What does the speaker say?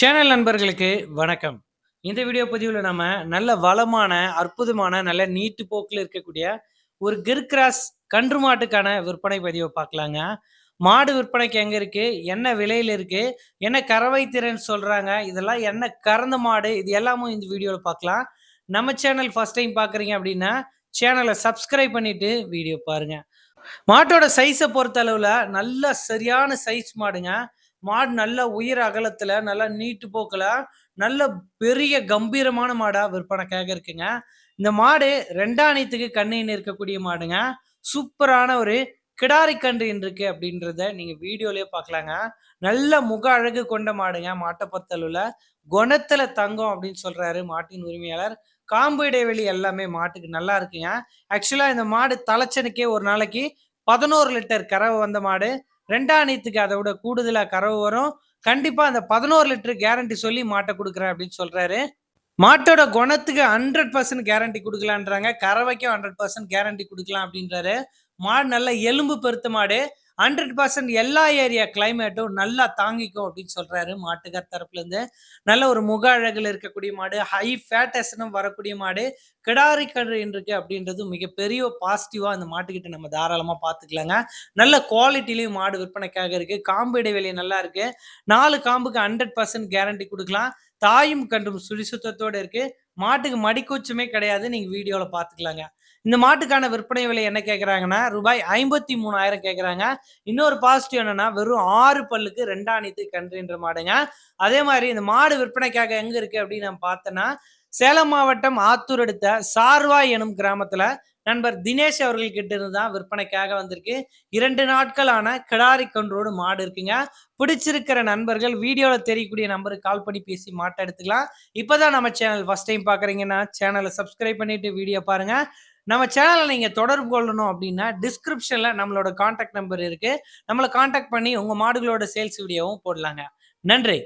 Channel நண்பர்களுக்கு வணக்கம். இந்த வீடியோ பதிவில் நம்ம நல்ல வளமான, அற்புதமான, நல்ல நீட்டு போக்கில் இருக்கக்கூடிய ஒரு கிர் கிராஸ் கன்று மாட்டுக்கான விற்பனை பதிவை பார்க்கலாங்க. மாடு விற்பனைக்கு எங்க இருக்கு? என்ன விலையில இருக்கு? என்ன கறவை திறன் சொல்றாங்க? இதெல்லாம் என்ன கறந்த மாடு? இது எல்லாமும் இந்த வீடியோவில் பார்க்கலாம். நம்ம சேனல் ஃபர்ஸ்ட் டைம் பார்க்குறீங்க அப்படின்னா, சேனலை சப்ஸ்கிரைப் பண்ணிட்டு வீடியோ பாருங்க. மாட்டோட பொறுத்த அளவில் நல்ல சரியான சைஸ் மாடுங்க. மாடு நல்ல உயிர் அகலத்துல, நல்லா நீட்டு போக்குல, நல்ல பெரிய கம்பீரமான மாடா விற்பனைக்காக இருக்குங்க. இந்த மாடு 2ஆணித்துக்கு கண்ணின்னு இருக்கக்கூடிய மாடுங்க. சூப்பரான ஒரு கிடாரி கன்று இருக்கு அப்படின்றத நீங்க வீடியோலயே பார்க்கலாங்க. நல்ல முக அழகு கொண்ட மாடுங்க. மாட்ட பொறுத்தளவுல. குணத்துல தங்கம் அப்படின்னு சொல்றாரு மாட்டின் உரிமையாளர். காம்பு இடைவெளி எல்லாமே மாட்டுக்கு நல்லா இருக்குங்க. ஆக்சுவலா இந்த மாடு தலைச்சனுக்கே ஒரு நாளைக்கு 11 லிட்டர் கறவை வந்த மாடு. 2ஆணித்துக்கு அதை விட கூடுதலாக கறவு வரும். கண்டிப்பாக அந்த 11 லிட்டர் கேரண்டி சொல்லி மாட்டை கொடுக்குறேன் அப்படின்னு சொல்கிறாரு மாட்டோட குணத்துக்கு 100% கேரண்டி கொடுக்கலான்றாங்க கறவைக்கும் 100% கேரண்டி கொடுக்கலாம் அப்படின்றாரு. மாடு நல்ல எலும்பு பெருத்த மாடு. 100% எல்லா ஏரியா கிளைமேட்டும் நல்லா தாங்கிக்கும் அப்படின்னு சொல்றாரு மாட்டுக்கார் தரப்புலேருந்து நல்ல ஒரு முக அழகில் இருக்கக்கூடிய மாடு. ஹை ஃபேட்டஸ்னும் வரக்கூடிய மாடு. கிடாரி கன்று இருக்கு அப்படின்றது மிகப்பெரிய பாசிட்டிவாக அந்த மாட்டுக்கிட்ட நம்ம தாராளமாக பார்த்துக்கலாங்க. நல்ல குவாலிட்டிலையும் மாடு விற்பனைக்காக இருக்குது காம்பு இடைவெளி நல்லா இருக்குது நாலு காம்புக்கு 100% கேரண்டி கொடுக்கலாம் தாயும் கன்றும் சுழி இருக்குது மாட்டுக்கு மடிக்கூச்சமே கிடையாது. நீங்கள் வீடியோவில் பார்த்துக்கலாங்க. இந்த மாட்டுக்கான விற்பனை விலை என்ன கேட்கறாங்கன்னா, ரூபாய் ஐம்பத்தி மூணாயிரம் கேட்குறாங்க இன்னொரு பாசிட்டிவ் என்னன்னா, வெறும் ஆறு பல்லுக்கு ரெண்டாணித்து கன்றுன்ற மாடுங்க. அதே மாதிரி இந்த மாடு விற்பனைக்காக எங்க இருக்கு அப்படின்னு நம்ம பார்த்தோன்னா சேலம் மாவட்டம் ஆத்தூர் அடுத்த சார்வாய் எனும் கிராமத்துல நண்பர் தினேஷ் அவர்கள் கிட்ட இருந்து தான் விற்பனைக்காக வந்திருக்கு. இரண்டு நாட்களான கிடாரி கன்றோடு மாடு இருக்குங்க. பிடிச்சிருக்கிற நண்பர்கள் வீடியோல தெரியக்கூடிய நம்பருக்கு கால் பண்ணி பேசி மாட்டை எடுத்துக்கலாம். இப்பதான் நம்ம சேனல் ஃபர்ஸ்ட் டைம் பார்க்குறீங்கன்னா, சேனலை சப்ஸ்கிரைப் பண்ணிட்டு வீடியோ பாருங்க. நம்ம சேனலை நீங்கள் தொடர்பு கொள்ளணும் அப்படின்னா, டிஸ்கிரிப்ஷனில் நம்மளோட காண்டாக்ட் நம்பர் இருக்குது நம்மளை காண்டாக்ட் பண்ணி உங்கள் மாடுகளோட சேல்ஸ் வீடியோவும் போடலாங்க. நன்றி.